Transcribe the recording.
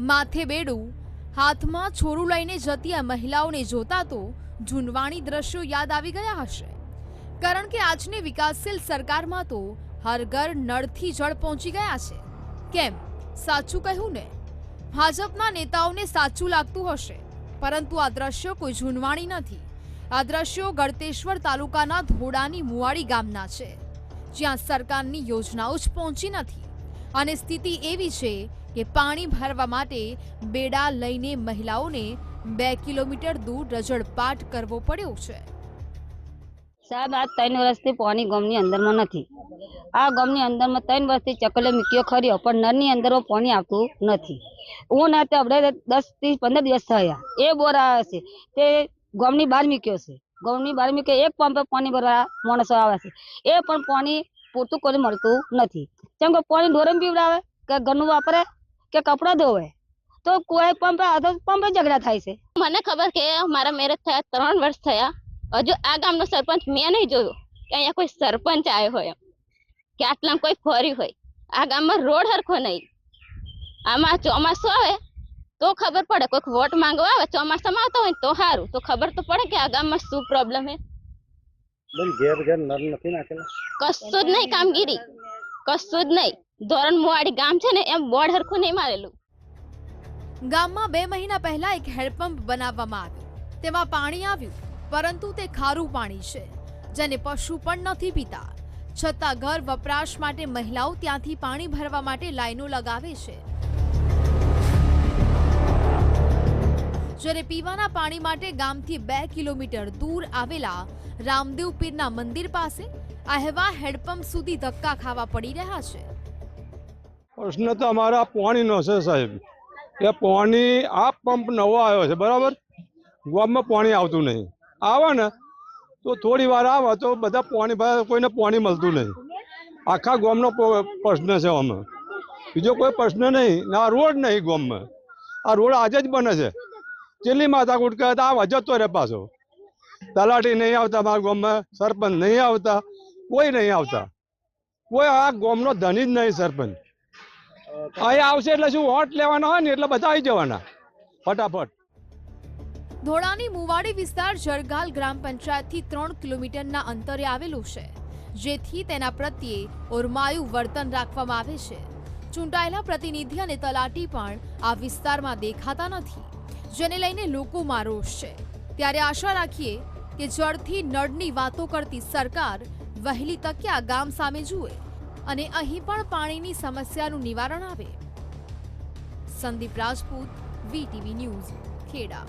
માથે બેડું હાથમાં છોરું લઈને જતી આ મહિલાઓને જોતા તો જૂનવાણી દ્રશ્યો યાદ આવી ગયા હશે. કારણ કે આજની વિકાસશીલ સરકારમાં તો હર ઘર નળથી જળ પહોંચી ગયા છે. કેમ? સાચું કહ્યું ને? ભાજપના નેતાઓને સાચું લાગતું હશે. પરંતુ આ દ્રશ્યો કોઈ જૂનવાણી નથી. આ દ્રશ્યો ગળતેશ્વર તાલુકાના ધોડાની મુવાડી ગામના છે. જ્યાં સરકારની યોજનાઓ જ પહોંચી નથી. અને સ્થિતિ એવી છે કે પાણી ભરવા માટે બેડા લઈને મહિલાઓને બે કિલોમીટર દૂર રજળપાટ કરવો પડ્યો છે. સાહેબ, આ ત્રણ વર્ષથી પાણી ગામની અંદરમાં નથી. આ ગામની અંદરમાં ત્રણ વર્ષથી ચકલે મૂક્યો ખર્યો પણ નળની અંદરમાં પાણી આવતું નથી. હું ના તે આપણે દસથી પંદર દિવસ થયા. એ બોર આવે છે. તે ગામની બહાર મૂક્યો છે. ગામની બહાર મૂક્યો, એક પંપે પાણી ભરવા માણસો આવે છે. એ પણ પાણી પૂરતું કોઈ મળતું નથી. કેમ કે પાણી ઢોરણ પીવડાવે કે ઘરનું વાપરે કે કપડાં ધોવે તો કોઈ પંપે આ પંપે ઝઘડા થાય છે. મને ખબર કે મારા મેરેજ થયા ત્રણ વર્ષ થયા. હજુ આ ગામનો સરપંચ મેં નહીં જોયો. કે અહીંયા કોઈ સરપંચ આવ્યો હોય. કે આટલા કોઈ ફરી હોય. આ ગામમાં રોડ હરખો નહીં. આમાં ચોમાસું આવે તો ખબર પડે. કોઈક વોટ માંગવા આવે ચોમાસામાં આવતા હોય તો સારું. તો ખબર તો પડે કે આ ગામમાં શું પ્રોબ્લેમ છે. બેન ઘેર ઘેર નર નથી નાખેલા. કશું જ નહીં કામગીરી. કશું જ નહીં. ધોરણ મોવાડી ગામ છે ને, એમ બોર્ડ હરખું નહીં મારેલું. ગામમાં બે મહિના પહેલા એક હેન્ડપંપ બનાવવામાં આવ્યું. તેમાં પાણી આવ્યું, પરંતુ તે ખારું પાણી છે, જેને પશુ પણ નથી પીતા. છતાં ઘર વપરાશ માટે મહિલાઓ ત્યાંથી પાણી ભરવા માટે લાઈનો લગાવે છે. જ્યારે પીવાના પાણી માટે ગામથી બે કિલોમીટર દૂર આવેલા રામદેવ પીરના મંદિર પાસે આહવા હેન્ડપંપ સુધી ધક્કા ખાવા પડી રહ્યા છે. પ્રશ્ન તો અમારા પાણીનો છે સાહેબ. એ પાણી આ પંપ નવો આવ્યો છે, બરાબર? ગામમાં પાણી આવતું નહીં. આવે ને, તો થોડી વાર આવે તો બધા પાણી કોઈને પાણી મળતું નહીં. આખા ગામનો પ્રશ્ન છે અમે બીજો કોઈ પ્રશ્ન નહીં. ના, રોડ નહીં ગામમાં. આ રોડ આજે જ બને છે. ચેલી માથા કૂટ કરે તો આ જતો રહે પાછો. તલાટી નહીં આવતા મારા ગામમાં, સરપંચ નહીં આવતા, કોઈ નહીં આવતા. કોઈ આ ગામનો ધની જ નહીં સરપંચ. અહીં આવશે એટલે શું વોટ લેવાના હોય ને એટલે બધા આવી જવાના. ફટાફટ. ધોળાની મુવાડી વિસ્તાર જરગાલ ગ્રામ પંચાયતથી ત્રણ કિલોમીટરના અંતરે આવેલું છે, જેથી તેના પ્રત્યે ઓરમાયું વર્તન રાખવામાં આવે છે. ચૂંટાયેલા પ્રતિનિધિ અને તલાટી પણ આ વિસ્તારમાં દેખાતા નથી. જેને લઈને લોકોમાં રોષ છે. ત્યારે આશા રાખીએ કે જળથી નળની વાતો કરતી સરકાર વહેલી તકે આ ગામ સામે જુએ અને અહીં પણ પાણીની સમસ્યાનું નિવારણ આવે. Sandeep Rajput, VTV news, Kheda.